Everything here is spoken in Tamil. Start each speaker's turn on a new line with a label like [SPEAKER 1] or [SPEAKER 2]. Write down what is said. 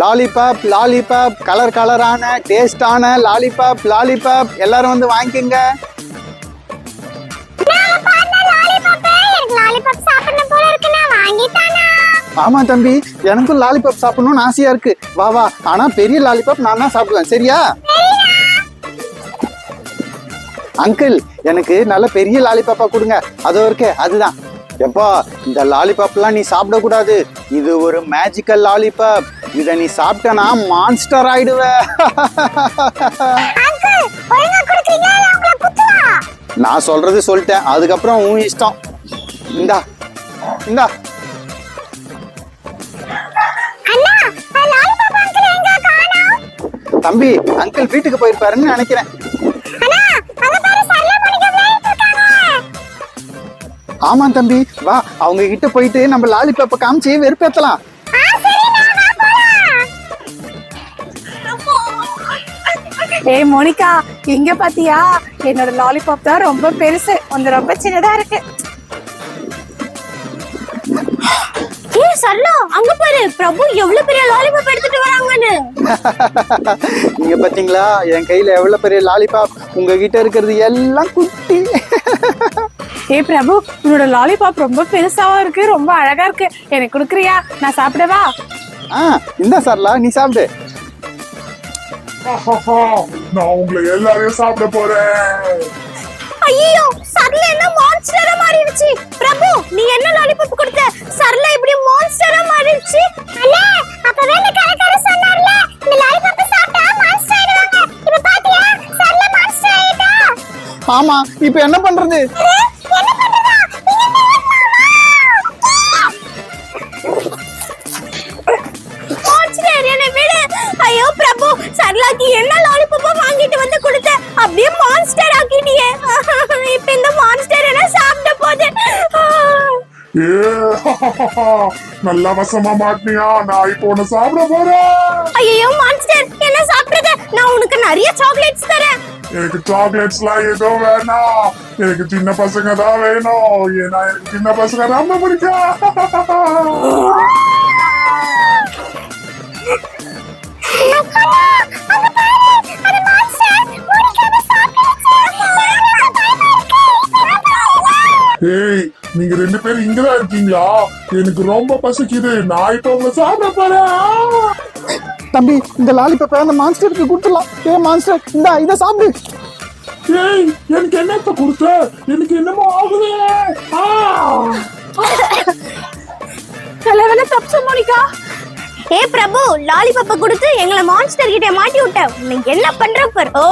[SPEAKER 1] லாலிபாப் லாலிபாப் கலர் கலரான டேஸ்டான லாலிபாப் லாலிபாப் எல்லாரும் வந்து வாங்கிக்கோங்க. ஆமா தம்பி எனக்கும் லாலிபாப் சாப்பிடணும்னு ஆசையா இருக்கு. வா வா. ஆனா பெரிய லாலிபாப் நான் தான் சாப்பிடுவேன். சரியா? அங்கிள் எனக்கு நல்ல பெரிய லாலிபாப்பா கொடுங்க. அதோ இருக்கே அதுதான். எப்பா இந்த லாலிபாப்லாம் நீ சாப்பிடக்கூடாது. இது ஒரு மேஜிக்கல் லாலிபாப் இதை நீ சாப்பிட்டனா மான்ஸ்டர் ஆயிடுவ. நான் சொல்றது சொல்லிட்டேன். அதுக்கப்புறம் உன் இஷ்டம். இந்தா இந்தா. தம்பி அங்கிள் வீட்டுக்கு போயிருப்பாருன்னு நினைக்கிறேன். ஆமா தம்பி. வா அவங்க கிட்ட போயிட்டு நம்ம லாலிபாப்பை காமிச்சு வெறுப்பேத்தலாம்.
[SPEAKER 2] ஏய் மோனிகா எங்க பாத்தியா? என்னோட லாலிபாப் தான் ரொம்ப பெருசு. ஒன்று ரொம்ப சின்னதா இருக்கு.
[SPEAKER 3] ஏய் சரளா அங்க பாரு. பிரபு எவ்வளவு பெரிய லாலிபாப் எடுத்துட்டு வராங்கன்னு.
[SPEAKER 1] நீங்க பாத்தீங்களா? என் கையில எவ்வளவு பெரிய லாலிபாப் உங்ககிட்ட இருக்கிறது எல்லாம் குட்டி.
[SPEAKER 2] ஏய் பிரபு உன்னோட லாலிபாப் ரொம்ப பெருசாவும் இருக்கு ரொம்ப அழகா இருக்கு. எனக்கு கொடுக்குறியா? நான் சாப்பிடவா?
[SPEAKER 1] ஆ இந்த சரலா நீ சாப்பிடு.
[SPEAKER 4] நான் உங்களை எல்லாரையும் சாப்பிட போறேன்.
[SPEAKER 3] ஐயோ சரளா என்ன மான்ஸ்டரா மாறிடுச்சு. பிரபு நீ என்ன லாலிபாப் கொடுத்த? சரளா இப்படி மான்ஸ்டரா மாறிடுச்சு. அண்ணே அப்பவே இந்த கடைக்கார சொன்னார்ல இந்த லாலிபாப் சாப்பிட்டா மான்ஸ்டர் ஆயிடுவாங்க. இப்ப பாத்தியா? சரளா மான்ஸ்டர் ஆயிட்டா.
[SPEAKER 1] ஆமா இப்ப என்ன பண்றதா?
[SPEAKER 3] சரளாக்கு என்ன லாலிபாப்பா வாங்கிட்டு வந்து கொடுத்த? அப்படியே மான்ஸ்டர் ஆக்கிட்டியே. இப்ப இந்த மான்ஸ்டர் என்ன சாப்பிட போகுது?
[SPEAKER 4] ஏ நல்லா வசமா மாட்டினியா? நான் இப்போ உன்னை சாப்பிட போறேன்.
[SPEAKER 3] ஐயோ மான்ஸ்டர் என்ன சாப்பிடுறது நான் உனக்கு நிறைய சாக்லேட்ஸ் தரேன்.
[SPEAKER 4] எனக்கு சாக்லேட்ஸ்லாம் எதுவும் வேணாம். எனக்கு சின்ன பசங்க தான் வேணும். ஏன்னா எனக்கு சின்ன பசங்க ரொம்ப பிடிக்கும். ஏய் நீங்க ரெண்டு பேரும் இங்கதான் இருக்கீங்களா? எனக்கு ரொம்ப பசிக்குது. நான் இப்போ உங்களை சாப்பிட போறேன்.
[SPEAKER 1] தம்பி இந்த லாலிபாப்பை அந்த மான்ஸ்டருக்கு கொடுத்துடலாம். ஏ மான்ஸ்டர் இந்தா இதை சாப்பிடு.
[SPEAKER 4] ஏய் எனக்கு என்னத்த கொடுத்த? எனக்கு என்னமோ ஆகுது. ஆ!
[SPEAKER 3] ஏ பிரபு லாலிபப்பை கொடுத்து எங்களை மான்ஸ்டர் கிட்ட மாட்டி விட்ட. உன்னை என்ன பண்ற பர் ஓ